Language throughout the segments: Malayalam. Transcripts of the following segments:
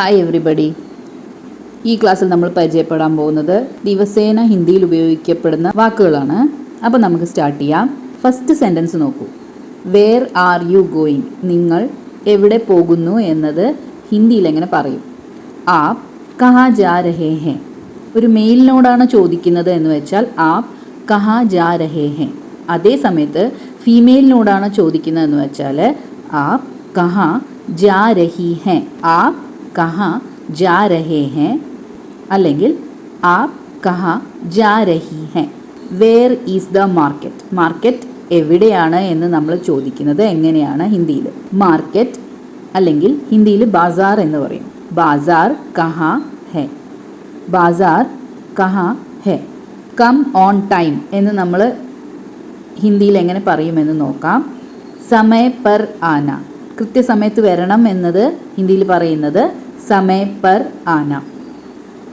ഹായ് എവറിബഡി ഈ ക്ലാസ്സിൽ നമ്മൾ പരിചയപ്പെടാൻ പോകുന്നത് ദിവസേന ഹിന്ദിയിൽ ഉപയോഗിക്കപ്പെടുന്ന വാക്കുകളാണ്. അപ്പോൾ നമുക്ക് സ്റ്റാർട്ട് ചെയ്യാം. ഫസ്റ്റ് സെന്റൻസ് നോക്കൂ. വേർ ആർ യു ഗോയിങ് നിങ്ങൾ എവിടെ പോകുന്നു എന്നത് ഹിന്ദിയിൽ എങ്ങനെ പറയും? ആപ് കഹാ ജാ രഹേ ഹെ. ഒരു മെയിലിനോടാണ് ചോദിക്കുന്നത് എന്ന് വെച്ചാൽ ആപ് കഹാ ജാ രഹേ ഹെ. അതേ സമയത്ത് ഫീമെയിലിനോടാണ് ചോദിക്കുന്നത് എന്ന് വെച്ചാൽ ആപ് കഹാ ജാ രഹി ഹെ. ആപ് കഹാ जा रहे हैं അല്ലെങ്കിൽ ആപ് കഹാ ജാ രഹി ഹെ where is the market market എവിടെയാണ് എന്ന് നമ്മൾ ചോദിക്കുന്നത് എങ്ങനെയാണ് ഹിന്ദിയിൽ മാർക്കറ്റ് അല്ലെങ്കിൽ ഹിന്ദിയിൽ ബാസാർ എന്ന് പറയും. ബാസാർ കഹാ ഹെ. ബാസാർ കഹാ ഹെ. കം ഓൺ ടൈം എന്ന് നമ്മൾ ഹിന്ദിയിൽ എങ്ങനെ പറയുമെന്ന് നോക്കാം. സമയ പർ ആന. കൃത്യസമയത്ത് വരണം എന്നത് ഹിന്ദിയിൽ പറയുന്നത് സമയ പർ ആന.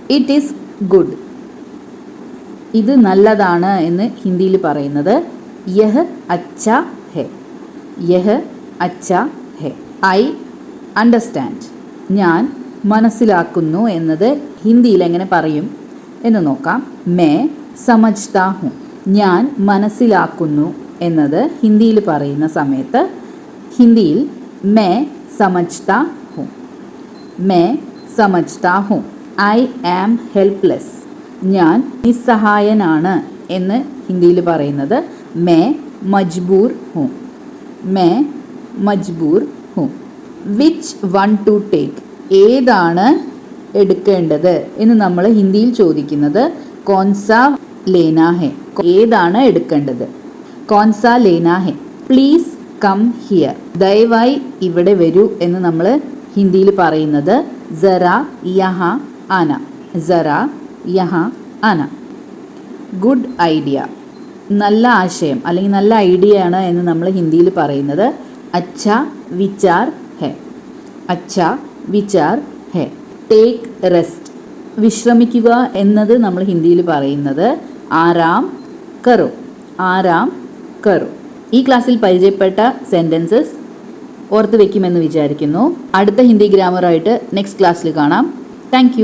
ഇറ്റ് ഈസ് ഗുഡ് ഇത് നല്ലതാണ് എന്ന് ഹിന്ദിയിൽ പറയുന്നത് യഹ് അച്ച ഹെ. യഹ് അച്ച ഹെ. ഐ അണ്ടർസ്റ്റാൻഡ് ഞാൻ മനസ്സിലാക്കുന്നു എന്നത് ഹിന്ദിയിൽ എങ്ങനെ പറയും എന്ന് നോക്കാം. മേ സമജ്താ ഹും. ഞാൻ മനസ്സിലാക്കുന്നു എന്നത് ഹിന്ദിയിൽ പറയുന്ന സമയത്ത് ഹിന്ദിയിൽ മേ സമജ്താ മേ സമജ്താ ഹും. I am helpless. ഞാൻ നിസ്സഹായനാണ് എന്ന് ഹിന്ദിയിൽ പറയുന്നത് മേ മജ്ബൂർ ഹും. മേ മജ്ബൂർ ഹും. Which one to take? ഏതാണ് എടുക്കേണ്ടത് എന്ന് നമ്മൾ ഹിന്ദിയിൽ ചോദിക്കുന്നത് കോൺസ ലേന ഹെ. ഏതാണ് എടുക്കേണ്ടത്? കോൺസ ലേന ഹെ. Please come here. ദയവായി ഇവിടെ വരൂ എന്ന് നമ്മൾ ഹിന്ദിയിൽ പറയുന്നത് ജറ യഹ അന ജറ യഹ അന ഗുഡ് ഐഡിയ നല്ല ആശയം അല്ലെങ്കിൽ നല്ല ഐഡിയ ആണ് എന്ന് നമ്മൾ ഹിന്ദിയിൽ പറയുന്നത് അച്ഛ വിചാർ ഹെ അച്ഛ വിചാർ ഹെ ടേക്ക് റെസ്റ്റ് വിശ്രമിക്കുക എന്നത് നമ്മൾ ഹിന്ദിയിൽ പറയുന്നത് ആരാം കറോ ആരാം കറോ ഈ ക്ലാസ്സിൽ പരിചയപ്പെട്ട സെന്റൻസസ് ഓർത്ത് വെക്കുമെന്ന് വിചാരിക്കുന്നു. അടുത്ത ഹിന്ദി ഗ്രാമറായിട്ട് നെക്സ്റ്റ് ക്ലാസ്സിൽ കാണാം. താങ്ക്